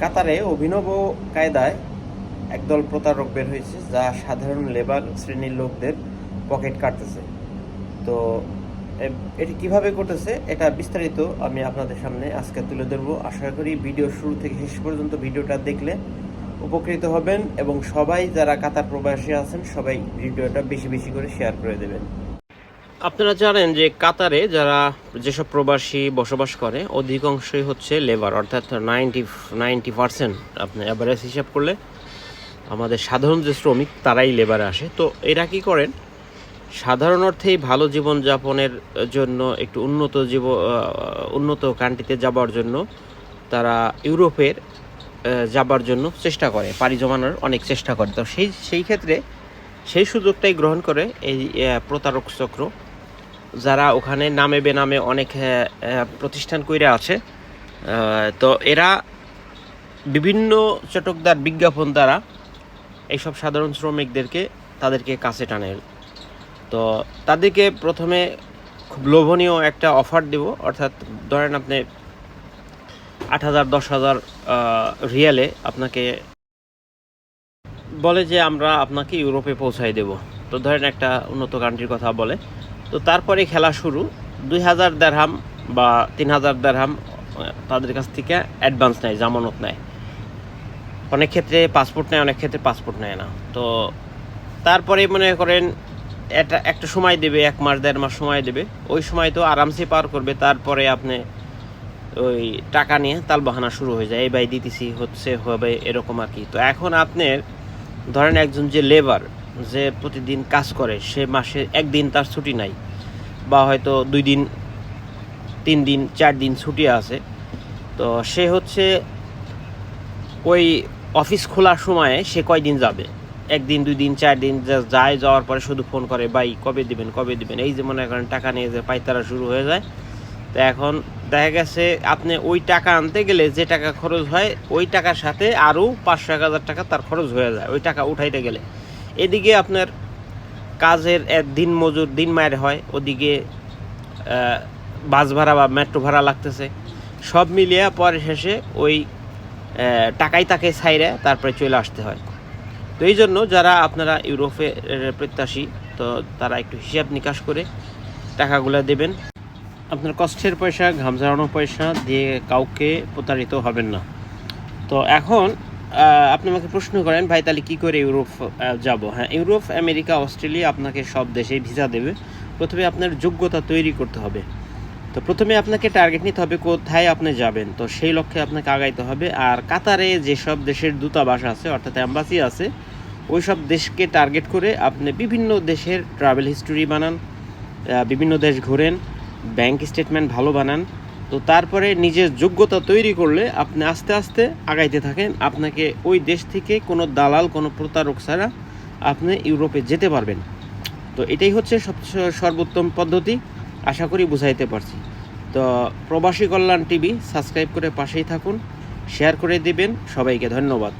কাতারে অভিনব কায়দায় একদল প্রতারক বের হয়েছে, যা সাধারণ লেবার শ্রেণির লোকদের পকেট কাটতেছে। তো এটি কীভাবে করতেছে এটা বিস্তারিত আমি আপনাদের সামনে আজকে তুলে ধরবো। আশা করি ভিডিও শুরু থেকে শেষ পর্যন্ত ভিডিওটা দেখলে উপকৃত হবেন এবং সবাই যারা কাতার প্রবাসী আছেন, সবাই ভিডিওটা বেশি বেশি করে শেয়ার করে দেবেন। আপনারা জানেন যে কাতারে যারা যেসব প্রবাসী বসবাস করে, অধিকাংশই হচ্ছে লেবার অর্থাৎ নাইনটি নাইনটি পার্সেন্ট আপনি অ্যাভারেজ হিসাব করলে আমাদের সাধারণ যে শ্রমিক তারাই লেবারে আসে। তো এরা কি করেন? সাধারণ অর্থেই ভালো জীবনযাপনের জন্য একটু উন্নত জীব উন্নত কান্ট্রিতে যাবার জন্য তারা ইউরোপের যাবার জন্য চেষ্টা করে, পাড়ি জমানোর অনেক চেষ্টা করে। তো সেই সেই ক্ষেত্রে সেই সুযোগটাই গ্রহণ করে এই প্রতারক চক্র। যারা ওখানে নামে বেনামে অনেক প্রতিষ্ঠান কইরা আছে তো এরা বিভিন্ন চটকদার বিজ্ঞাপন দ্বারা এইসব সাধারণ শ্রমিকদেরকে তাদেরকে কাছে টানে। তো তাদেরকে প্রথমে খুব লোভনীয় একটা অফার দেব, অর্থাৎ ধরেন আপনি আট হাজার, দশ হাজার রিয়ালে আপনাকে বলে যে আমরা আপনাকে ইউরোপে পৌঁছাই দেব। তো ধরেন একটা উন্নত কান্ট্রির কথা বলে। তো তারপরে খেলা শুরু। দুই হাজার দেড়হাম বা তিন হাজার দেড়হাম, তাদের কাছ থেকে অ্যাডভান্স নেয়, জামানত নেয়। অনেক ক্ষেত্রে পাসপোর্ট নেয়, অনেক ক্ষেত্রে পাসপোর্ট নেয় না। তো তারপরে মনে করেন এটা একটা সময় দেবে, এক মাস, দেড় মাস সময় দেবে। ওই সময় তো আরামসে পার করবে, তারপরে আপনি ওই টাকা নিয়ে তাল বাহানা শুরু হয়ে যায়। এই ভাই দিতেছি, হচ্ছে হবে, এরকম আর কি। তো এখন আপনার, ধরেন একজন যে লেবার যে প্রতিদিন কাজ করে, সে মাসে একদিন তার ছুটি নাই বা হয়তো দুই দিন, তিন দিন, চার দিন ছুটি আছে। তো সে হচ্ছে ওই অফিস খোলার সময়ে সে কয়দিন যাবে? একদিন, দুই দিন, চার দিন যায়, যাওয়ার পরে শুধু ফোন করে, ভাই, কবে দিবেন কবে দিবেন? এই যে মনে করেন টাকা নিয়ে যে পাইতারা শুরু হয়ে যায়। তো এখন দেখা গেছে আপনি ওই টাকা আনতে গেলে যে টাকা খরচ হয়, ওই টাকার সাথে আরও পাঁচশো, এক হাজার টাকা তার খরচ হয়ে যায়, ওই টাকা উঠাইতে গেলে। এদিকে আপনার কাজের দিন মজুর, দিন মায়ের হয়, ওদিকে বাস ভাড়া বা মেট্রো ভাড়া লাগতেছে। সব মিলিয়ে পরে শেষে ওই টাকাই তাকে ছাইরে তারপরে চলে আসতে হয়। তো এই জন্য যারা আপনারা ইউরোপে প্রত্যাশী, তো তারা একটু হিসাব নিকাশ করে টাকাগুলো দেবেন। আপনার কষ্টের পয়সা, ঘাম পয়সা দিয়ে কাউকে প্রতারিত হবেন না। তো এখন আপনি আমাকে প্রশ্ন করেন, ভাই, তাহলে কী করে ইউরোপ যাব? হ্যাঁ ইউরোপ, আমেরিকা, অস্ট্রেলিয়া আপনাকে সব দেশে ভিসা দেবে। প্রথমে আপনার যোগ্যতা তৈরি করতে হবে। তো প্রথমে আপনাকে টার্গেট নিতে হবে কোথায় আপনি যাবেন। তো সেই লক্ষ্যে আপনাকে আগাইতে হবে। আর কাতারে যেসব দেশের দূতাবাস আছে, অর্থাৎ অ্যাম্বাসি আছে ওই সব দেশকে টার্গেট করে আপনি বিভিন্ন দেশের ট্রাভেল হিস্টোরি বানান বিভিন্ন দেশ ঘোরেন ব্যাংক স্টেটমেন্ট ভালো বানান তো তারপরে নিজের যোগ্যতা তৈরি করলে আপনি আস্তে আস্তে আগাইতে থাকেন। আপনাকে ওই দেশ থেকে কোনো দালাল, কোনো প্রতারক ছাড়া আপনি ইউরোপে যেতে পারবেন। তো এটাই হচ্ছে সবচেয়ে সর্বোত্তম পদ্ধতি, আশা করি বুঝাইতে পারছি। তো প্রবাসী কল্যাণ টিভি, সাবস্ক্রাইব করে পাশেই থাকুন, শেয়ার করে দিবেন। সবাইকে ধন্যবাদ।